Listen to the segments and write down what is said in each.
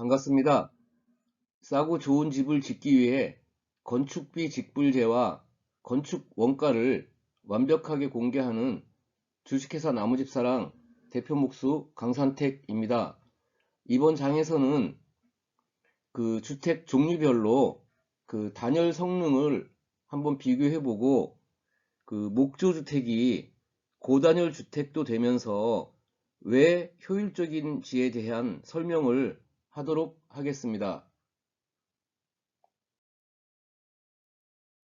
반갑습니다. 싸고 좋은 집을 짓기 위해 건축비 직불제와 건축 원가를 완벽하게 공개하는 주식회사 나무집사랑 대표 목수 강산택입니다. 이번 장에서는 그 주택 종류별로 그 단열 성능을 한번 비교해보고 그 목조주택이 고단열 주택도 되면서 왜 효율적인지에 대한 설명을 하도록 하겠습니다.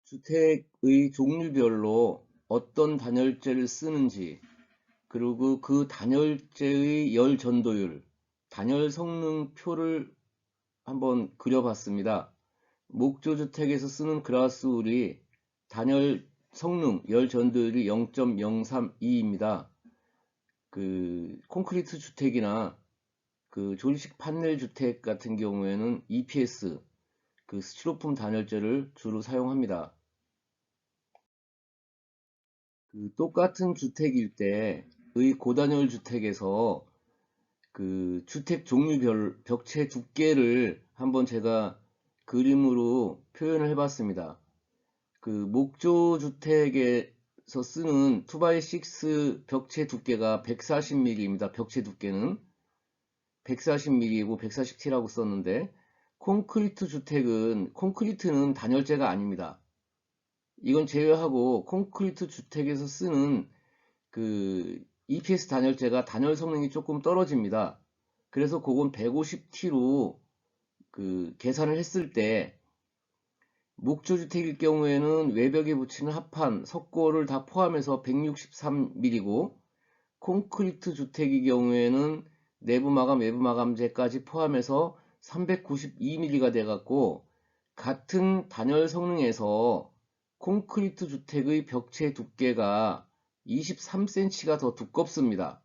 주택의 종류별로 어떤 단열재를 쓰는지 그리고 그 단열재의 열 전도율, 단열 성능표를 한번 그려봤습니다. 목조주택에서 쓰는 그라스울이 단열 성능, 열 전도율이 0.032입니다. 그 콘크리트 주택이나 그 조립식 판넬 주택 같은 경우에는 EPS 그 스티로폼 단열재를 주로 사용합니다. 그 똑같은 주택일 때의 고단열 주택에서 그 주택 종류별 벽체 두께를 한번 제가 그림으로 표현을 해봤습니다. 그 목조 주택에서 쓰는 2x6 벽체 두께가 140mm입니다. 벽체 두께는 140mm이고 147이라고 썼는데 콘크리트 주택은 콘크리트는 단열재가 아닙니다. 이건 제외하고 콘크리트 주택에서 쓰는 그 EPS 단열재가 단열 성능이 조금 떨어집니다. 그래서 그건 150T로 그 계산을 했을 때 목조주택일 경우에는 외벽에 붙이는 합판, 석고를 다 포함해서 163mm고 콘크리트 주택의 경우에는 내부 마감, 외부 마감재까지 포함해서 392mm가 돼갖고 같은 단열 성능에서 콘크리트 주택의 벽체 두께가 23cm가 더 두껍습니다.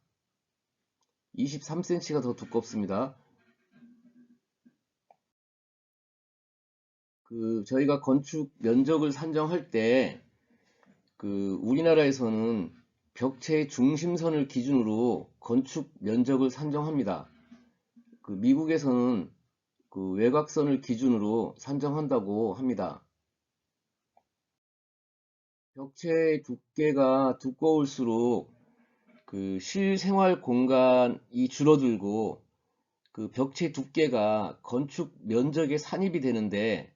23cm가 더 두껍습니다. 그 저희가 건축 면적을 산정할 때 그 우리나라에서는 벽체의 중심선을 기준으로 건축 면적을 산정합니다. 그 미국에서는 그 외곽선을 기준으로 산정한다고 합니다. 벽체의 두께가 두꺼울수록 그 실생활 공간이 줄어들고 그 벽체 두께가 건축 면적에 산입이 되는데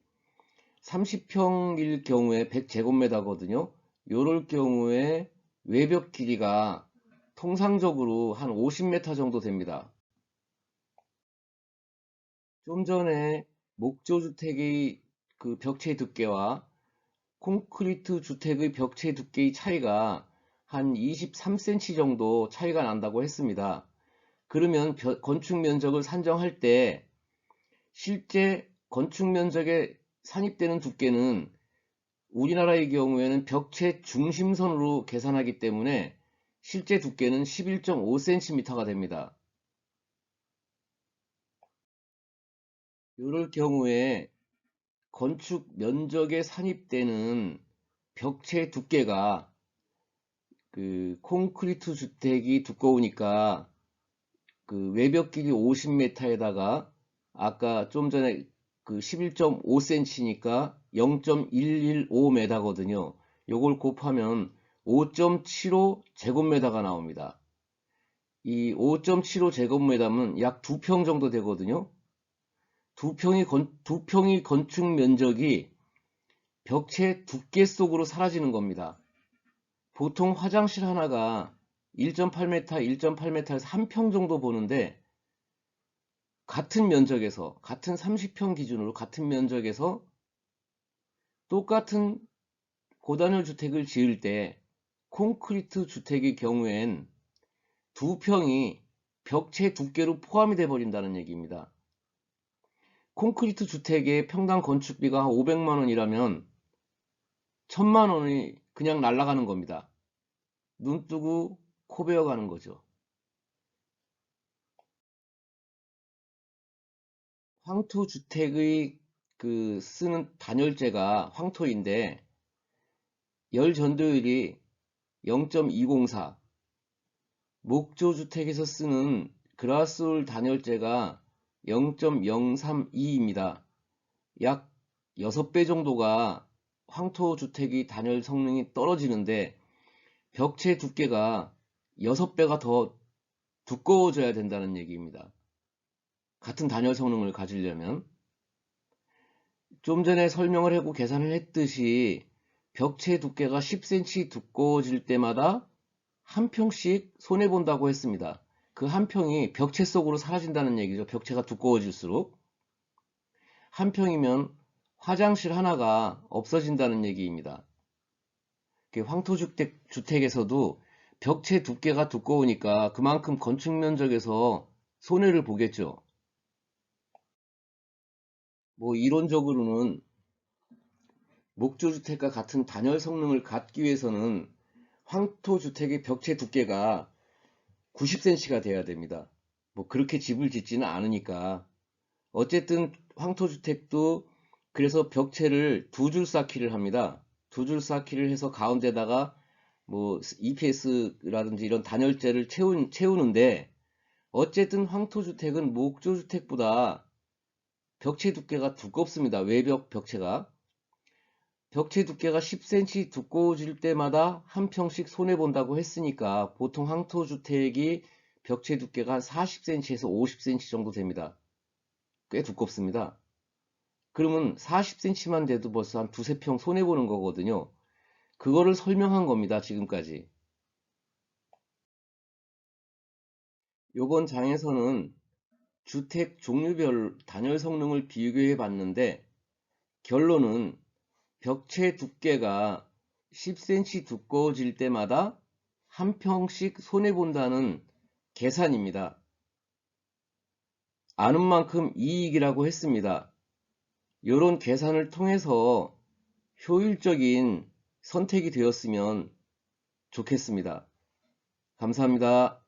30평일 경우에 100제곱미터거든요. 요럴 경우에 외벽 길이가 통상적으로 한 50m 정도 됩니다. 좀 전에 목조주택의 그 벽체 두께와 콘크리트 주택의 벽체 두께의 차이가 한 23cm 정도 차이가 난다고 했습니다. 그러면 건축 면적을 산정할 때 실제 건축 면적에 산입되는 두께는 우리나라의 경우에는 벽체 중심선으로 계산하기 때문에 실제 두께는 11.5cm가 됩니다. 이럴 경우에 건축 면적에 산입되는 벽체 두께가 그 콘크리트 주택이 두꺼우니까 그 외벽 길이 50m에다가 아까 좀 전에 그 11.5cm니까 0.115m거든요. 요걸 곱하면 5.75 제곱미터가 나옵니다. 이 5.75 제곱미터면 약 2평 정도 되거든요. 두 평이, 건, 두 평이 건축 면적이 벽체 두께 속으로 사라지는 겁니다. 보통 화장실 하나가 1.8m, 1.8m에서 한평 정도 보는데 같은 면적에서 같은 30평 기준으로 같은 면적에서 똑같은 고단열 주택을 지을 때 콘크리트 주택의 경우엔 두 평이 벽체 두께로 포함이 돼 버린다는 얘기입니다. 콘크리트 주택의 평당 건축비가 500만 원이라면 1000만 원이 그냥 날아가는 겁니다. 눈 뜨고 코 베어 가는 거죠. 황토 주택의 그 쓰는 단열재가 황토인데 열 전도율이 0.204 목조 주택에서 쓰는 그라스올 단열재가 0.032입니다. 약 6배 정도가 황토 주택이 단열 성능이 떨어지는데 벽체 두께가 6배가 더 두꺼워져야 된다는 얘기입니다. 같은 단열 성능을 가지려면 좀 전에 설명을 하고 계산을 했듯이 벽체 두께가 10cm 두꺼워질 때마다 한 평씩 손해본다고 했습니다. 그 한 평이 벽체 속으로 사라진다는 얘기죠. 벽체가 두꺼워질수록. 한 평이면 화장실 하나가 없어진다는 얘기입니다. 황토주택, 주택에서도 벽체 두께가 두꺼우니까 그만큼 건축 면적에서 손해를 보겠죠. 뭐 이론적으로는 목조주택과 같은 단열 성능을 갖기 위해서는 황토주택의 벽체 두께가 90cm가 돼야 됩니다. 뭐 그렇게 집을 짓지는 않으니까 어쨌든 황토주택도 그래서 벽체를 두 줄 쌓기를 합니다. 두 줄 쌓기를 해서 가운데다가 뭐 EPS라든지 이런 단열재를 채우, 채우는데 어쨌든 황토주택은 목조주택보다 벽체 두께가 두껍습니다. 외벽 벽체가. 벽체 두께가 10cm 두꺼워질 때마다 한 평씩 손해본다고 했으니까 보통 황토주택이 벽체 두께가 한 40cm에서 50cm 정도 됩니다. 꽤 두껍습니다. 그러면 40cm만 돼도 벌써 한 두세 평 손해보는 거거든요. 그거를 설명한 겁니다. 지금까지. 요번 장에서는 주택 종류별 단열 성능을 비교해 봤는데 결론은 벽체 두께가 10cm 두꺼워질 때마다 한 평씩 손해본다는 계산입니다. 아는 만큼 이익이라고 했습니다. 이런 계산을 통해서 효율적인 선택이 되었으면 좋겠습니다. 감사합니다.